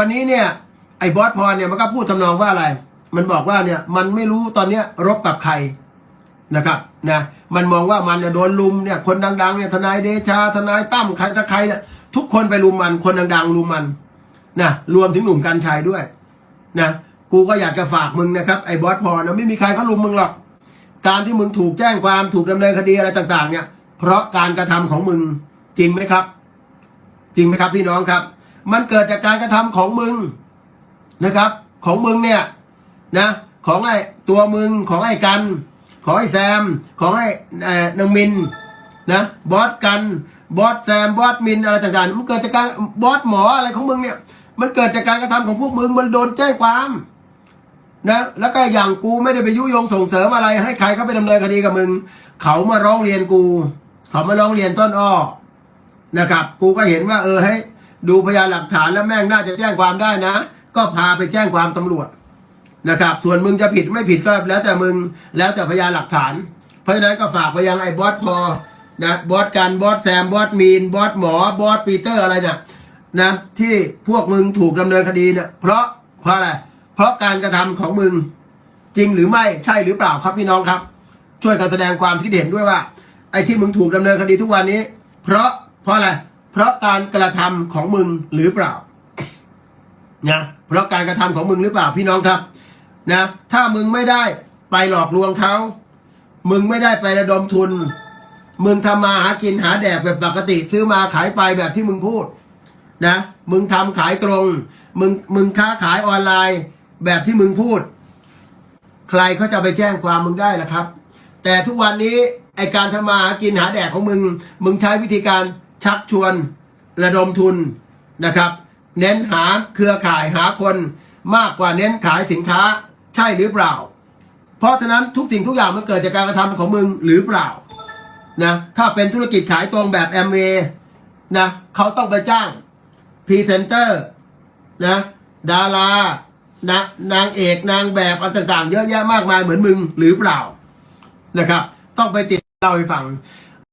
วันนี้เนี่ยไอ้บอสพรเนี่ยมันก็พูดทำนองว่าอะไร มันบอกว่าเนี่ยมันไม่รู้ตอนเนี้ยรบกับใครนะครับนะมันมองว่ามันเนี่ยโดนลุมเนี่ยคนดังๆเนี่ยทนายเดชาทนายตั้มใครตะใครเนี่ยทุกคนไปลุมมันคนดังๆลุมมันนะรวมถึงหนุ่มกัญชัยด้วยนะกูก็อยากจะฝากมึงนะครับไอ้บอสพรนะไม่มีใครเขาลุมมึงหรอก การที่มึงถูกแจ้งความถูกดำเนินคดีอะไรต่าง ๆ เนี่ย เพราะการกระทำของมึงจริงไหมครับ จริงไหมครับพี่น้องครับ มันเกิดจากการกระทำของมึงนะครับ ของมึงเนี่ยนะของไอ้ตัวมึงของไอ้กัน ของไอ้แซม ของไอ้เอ่อนางมินนะบอสกันบอสแซมบอสมินอะไรต่างๆมันเกิดจากการบอสหมออะไรของมึงเนี่ยมันเกิดจากการกระทำของพวกมึงมันโดนแจ้งความนะแล้วก็อย่างกูไม่ได้ไปยุยงส่งเสริมอะไร ให้ใครเขาไปดำเนินคดีกับมึง เขามาร้องเรียนกู เขามาร้องเรียนต้นอ้อนะครับ กูก็เห็นว่า เออให้ ดูพยานหลักฐานแล้วแม่งน่าจะแจ้งความได้นะ ก็พาไปแจ้งความตำรวจนะครับ ส่วนมึงจะผิดไม่ผิดก็แล้วแต่มึงแล้วแต่พยานหลักฐาน เพราะฉะนั้นก็ฝากไปยังไอ้บอสพอนะบอสกันบอสแซมบอสมีนบอสหมอบอสปีเตอร์อะไรเนี่ยนะที่พวกมึงถูกดำเนินคดีเนี่ยเพราะเพราะอะไรเพราะการกระทำของมึงจริงหรือไม่ใช่หรือเปล่าครับพี่น้องครับ ช่วยกันแสดงความคิดเห็นด้วยว่า ไอ้ที่มึงถูกดำเนินคดีทุกวันนี้ เพราะเพราะอะไร เพราะการกระทำของมึงหรือเปล่านะเพราะการกระทำของมึงหรือเปล่าพี่น้องครับ นะ ถ้ามึงไม่ได้ไปหลอกลวงเขา มึงไม่ได้ไประดมทุน มึงทำมาหากินหาแดกแบบปกติ ซื้อมาขายไปแบบที่มึงพูด นะ มึงทำขายตรง มึงมึงค้าขายออนไลน์แบบที่มึงพูด ใครเขาจะไปแจ้งความมึงได้ล่ะครับ แต่ทุกวันนี้ไอการทำมาหากินหาแดกของมึง มึงใช้วิธีการ ชักชวนระดมทุนนะครับ เน้นหาเครือข่ายหาคนมากกว่าเน้นขายสินค้าใช่หรือเปล่า เพราะฉะนั้นทุกสิ่งทุกอย่างมันเกิดจากการกระทำของมึงหรือเปล่านะถ้าเป็นธุรกิจขายตรงแบบแอมเวนะเขาต้องไปจ้างพรีเซนเตอร์นะดารานะนางเอกนางแบบอะไรต่างๆ เยอะแยะมากมายเหมือนมึงหรือเปล่านะครับ ต้องไปติดเล่าให้ฟัง